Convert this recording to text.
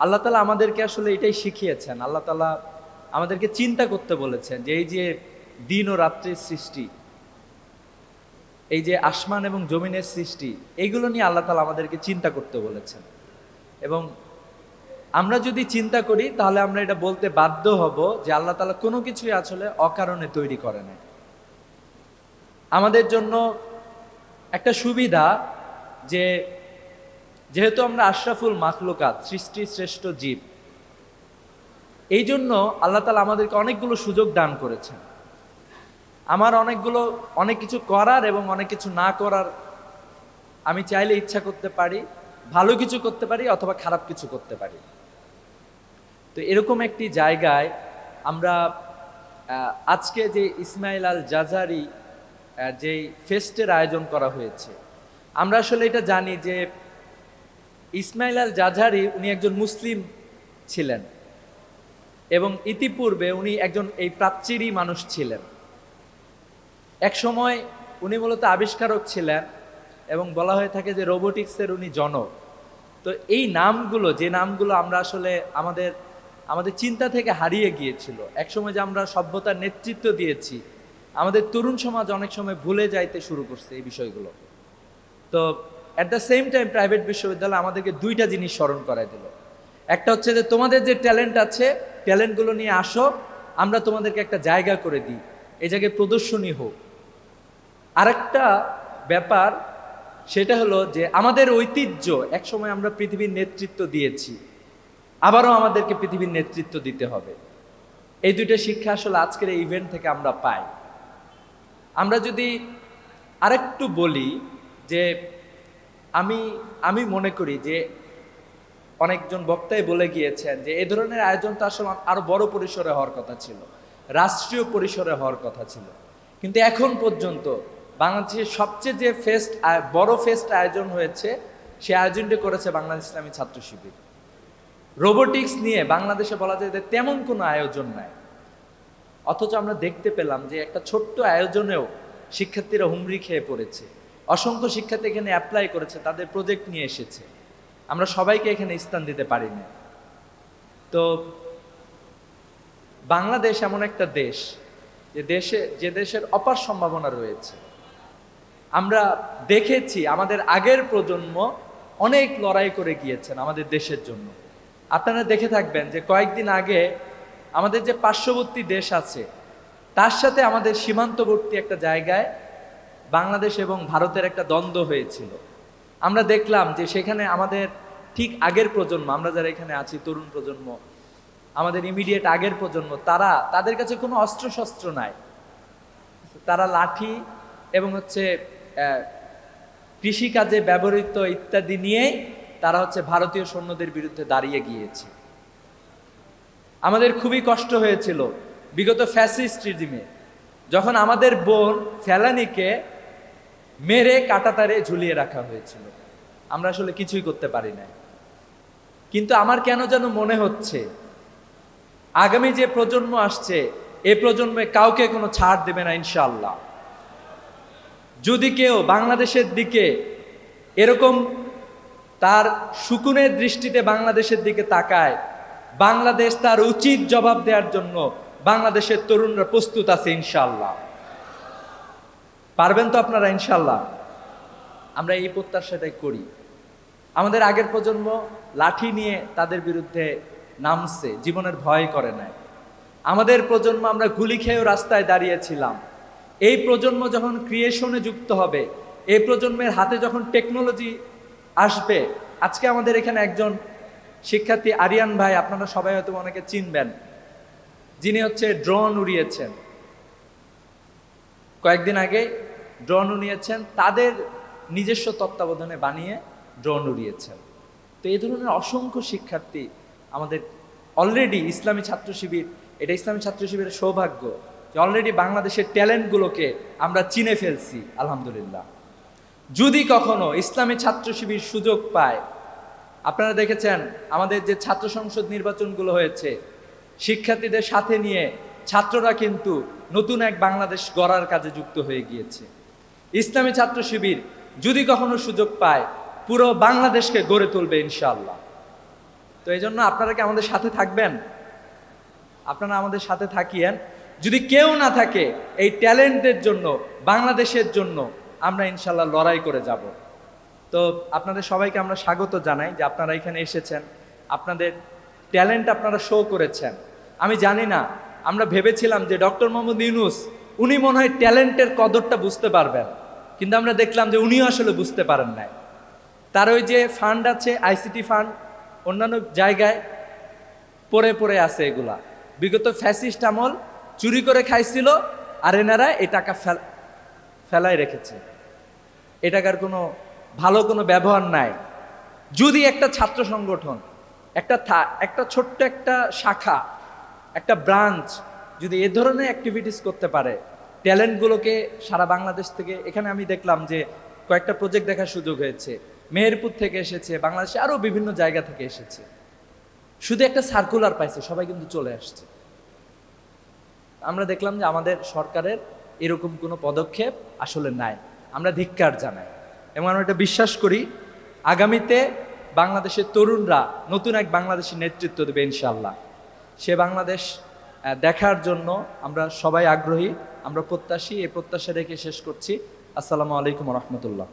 আল্লাহ তালা আমাদেরকে আসলে এটাই শিখিয়েছেন। আল্লাহ তালা আমাদেরকে চিন্তা করতে বলেছেন যে এই যে দিন ও রাত্রির সৃষ্টি, এই যে আসমান এবং জমিনের সৃষ্টি এইগুলো নিয়ে আল্লাহ তালা আমাদেরকে চিন্তা করতে বলেছেন। এবং আমরা যদি চিন্তা করি, তাহলে আমরা এটা বলতে বাধ্য হব যে আল্লাহ তালা কোনো কিছুই আসলে অকারণে তৈরি করে না আমাদের জন্য একটা সুবিধা যে যেহেতু আমরা আশরাফুল মাখলুকাত, সৃষ্টি শ্রেষ্ঠ জীব এই জন্য আল্লাহ তালা আমাদেরকে অনেকগুলো সুযোগ দান করেছেন। আমার অনেকগুলো, অনেক কিছু করার এবং অনেক কিছু না করার আমি চাইলে ইচ্ছা করতে পারি, ভালো কিছু করতে পারি অথবা খারাপ কিছু করতে পারি। তো এরকম একটি জায়গায় আমরা আজকে যে ইসমাইল আল জাজারি যেই ফেস্টের আয়োজন করা হয়েছে, আমরা আসলে এটা জানি যে ইসমাইল আল জাজারি উনি একজন মুসলিম ছিলেন এবং ইতিপূর্বে উনি একজন এই প্রাচ্যেরই মানুষ ছিলেন। এক সময় উনি মূলত আবিষ্কারক ছিলেন এবং বলা হয়ে থাকে যে রোবোটিক্সের উনি জনক। তো এই নামগুলো, যে নামগুলো আমরা আসলে আমাদের আমাদের চিন্তা থেকে হারিয়ে গিয়েছিল একসময় যে আমরা সভ্যতার নেতৃত্ব দিয়েছি, আমাদের তরুণ সমাজ অনেক সময় ভুলে যাইতে শুরু করছে এই বিষয়গুলো। তো at the same time private বিশ্ববিদ্যালয় আমাদেরকে দুইটা জিনিস স্মরণ করাই দিল। একটা হচ্ছে যে, তোমাদের যে ট্যালেন্ট আছে ট্যালেন্টগুলো নিয়ে আসো, আমরা তোমাদেরকে একটা জায়গা করে দিই। এই জায়গায় প্রদর্শনী হোক। আরেকটা ব্যাপার, সেটা হলো যে, আমাদের ঐতিহ্য, একসময় আমরা পৃথিবীর নেতৃত্ব দিয়েছি। আবারও আমাদেরকে পৃথিবীর নেতৃত্ব দিতে হবে। এই দুইটা শিক্ষা আসলে আজকের এই ইভেন্ট থেকে আমরা পাই। আমরা যদি আরেকটু বলি যে আমি আমি মনে করি যে অনেকজন বক্তাই বলে গিয়েছেন যে এ ধরনের আয়োজন তো আসলে আরও বড় পরিসরে হওয়ার কথা ছিল, রাষ্ট্রীয় পরিসরে হওয়ার কথা ছিল। কিন্তু এখন পর্যন্ত বাংলাদেশের সবচেয়ে যে ফেস্ট বড় ফেস্ট আয়োজন হয়েছে, সে আয়োজনটি করেছে বাংলাদেশ ইসলামী ছাত্র শিবির। রোবোটিক্স নিয়ে বাংলাদেশে বলা যায় যে তেমন কোনো আয়োজন নাই। অথচ আমরা দেখতে পেলাম যে একটা ছোট্ট আয়োজনেও শিক্ষার্থীরা হুমড়ি খেয়ে পড়েছে। অসংখ্য শিক্ষার্থী এখানে অ্যাপ্লাই করেছে, তাদের প্রজেক্ট নিয়ে এসেছে। আমরা সবাইকে এখানে স্থান দিতে পারি না তো বাংলাদেশ এমন একটা দেশ, যে দেশে, যে দেশের অপার সম্ভাবনা রয়েছে। আমরা দেখেছি, আমাদের আগের প্রজন্ম অনেক লড়াই করে গিয়েছেন আমাদের দেশের জন্য। আপনারা দেখে থাকবেন যে কয়েকদিন আগে আমাদের যে পার্শ্ববর্তী দেশ আছে, তার সাথে আমাদের সীমান্তবর্তী একটা জায়গায় বাংলাদেশ এবং ভারতের একটা দ্বন্দ্ব হয়েছিল। আমরা দেখলাম যে সেখানে আমাদের ঠিক আগের প্রজন্ম, আমরা যারা এখানে আছি, তরুণ প্রজন্ম, আমাদের ইমিডিয়েট আগের প্রজন্ম, তারা, তাদের কাছে কোনো অস্ত্রশস্ত্র নাই। তারা লাঠি এবং হচ্ছে কৃষিকাজে ব্যবহৃত ইত্যাদি নিয়েই তারা হচ্ছে ভারতীয় সৈন্যদের বিরুদ্ধে দাঁড়িয়ে গিয়েছে। আমাদের খুবই কষ্ট হয়েছিল বিগত ফ্যাসিস্ট রিজিমে যখন আমাদের বোন ফেলানিকে মেরে কাটাতারে ঝুলিয়ে রাখা হয়েছিল। আমরা আসলে কিছুই করতে পারি না কিন্তু আমার কেন যেন মনে হচ্ছে, আগামী যে প্রজন্ম আসছে, এ প্রজন্মে কাউকে কোনো ছাড় দেবে না ইনশাল্লাহ যদি কেউ বাংলাদেশের দিকে এরকম তার সুকুনের দৃষ্টিতে বাংলাদেশের দিকে তাকায়, বাংলাদেশ তার উচিত জবাব দেওয়ার জন্য বাংলাদেশের তরুণরা প্রস্তুত আছে ইনশাল্লাহ পারবেন তো আপনারা ইনশাল্লাহ আমরা এই প্রত্যাশাটাই করি। আমাদের আগের প্রজন্ম লাঠি নিয়ে তাদের বিরুদ্ধে নামছে, জীবনের ভয় করে নাই। আমাদের প্রজন্ম, আমরা গুলি খেয়েও রাস্তায় দাঁড়িয়েছিলাম। এই প্রজন্ম যখন ক্রিয়েশনে যুক্ত হবে, এই প্রজন্মের হাতে যখন টেকনোলজি আসবে, আজকে আমাদের এখানে একজন শিক্ষার্থী আরিয়ান ভাই, আপনারা সবাই হয়তো অনেকে চিনবেন। যিনি হচ্ছে ড্রোন উড়িয়েছেন। কয়েকদিন আগে ড্রোন উড়িয়েছেন, তাদের নিজস্ব তত্ত্বাবধানে বানিয়ে ড্রোন উড়িয়েছেন। তো এই ধরনের অসংখ্য শিক্ষার্থী আমাদের অলরেডি ইসলামী ছাত্র শিবির, এটা ইসলামী ছাত্র শিবিরের সৌভাগ্য যে অলরেডি বাংলাদেশের ট্যালেন্টগুলোকে আমরা চিনে ফেলছি, আলহামদুলিল্লাহ। যদি কখনো ইসলামী ছাত্র শিবির সুযোগ পায়, আপনারা দেখেছেন আমাদের যে ছাত্র সংসদ নির্বাচনগুলো হয়েছে, শিক্ষার্থীদের সাথে নিয়ে ছাত্ররা কিন্তু নতুন এক বাংলাদেশ গড়ার কাজে যুক্ত হয়ে গিয়েছে। ইসলামী ছাত্র শিবির যদি কখনো সুযোগ পায়, পুরো বাংলাদেশকে গড়ে তুলবে ইনশাল্লাহ তো এই জন্য আপনারা কি আমাদের সাথে থাকবেন? আপনারা আমাদের সাথে থাকিয়েন। যদি কেউ না থাকে, এই ট্যালেন্টের জন্য, বাংলাদেশের জন্য আমরা ইনশাল্লাহ লড়াই করে যাব। তো আপনাদের সবাইকে আমরা স্বাগত জানাই যে আপনারা এখানে এসেছেন। আপনাদের ট্যালেন্ট আপনারা শো করেছেন। আমি জানি না, আমরা ভেবেছিলাম যে ডক্টর মোহাম্মদ ইউনুস, উনি মনে হয় ট্যালেন্টের কদরটা বুঝতে পারবেন। কিন্তু আমরা দেখলাম যে উনিও আসলে বুঝতে পারেন নাই। তার ওই যে ফান্ড আছে আইসিটি ফান্ড অন্যান্য জায়গায় পড়ে পড়ে আছে এগুলা। বিগত ফ্যাসিস্ট আমল চুরি করে খাইছিল আর এনারা এই টাকা ফেল ফেলায় রেখেছে। এ টাকার কোনো ভালো কোনো ব্যবহার নাই। যদি একটা ছাত্র সংগঠন, একটা থা- একটা ছোট্ট একটা শাখা, একটা ব্রাঞ্চ যদি এ ধরনের অ্যাক্টিভিটিস করতে পারে ট্যালেন্টগুলোকে সারা বাংলাদেশ থেকে, এখানে আমি দেখলাম যে কয়েকটা প্রজেক্ট দেখার সুযোগ হয়েছে। মেহেরপুর থেকে এসেছে, বাংলাদেশে আরও বিভিন্ন জায়গা থেকে এসেছে। শুধু একটা সার্কুলার পাইছে, সবাই কিন্তু চলে আসছে। আমরা দেখলাম যে আমাদের সরকারের এরকম কোনো পদক্ষেপ আসলে নাই। আমরা ধিক্কার জানাই। এবং আমরা এটা বিশ্বাস করি, আগামীতে বাংলাদেশের তরুণরা নতুন এক বাংলাদেশের নেতৃত্ব দেবে ইনশাল্লাহ সে বাংলাদেশ দেখার জন্য আমরা সবাই আগ্রহী। আমরা প্রত্যাশী এই প্রত্যাশা রেখে শেষ করছি। আসসালামু আলাইকুম রহমতুল্লাহ।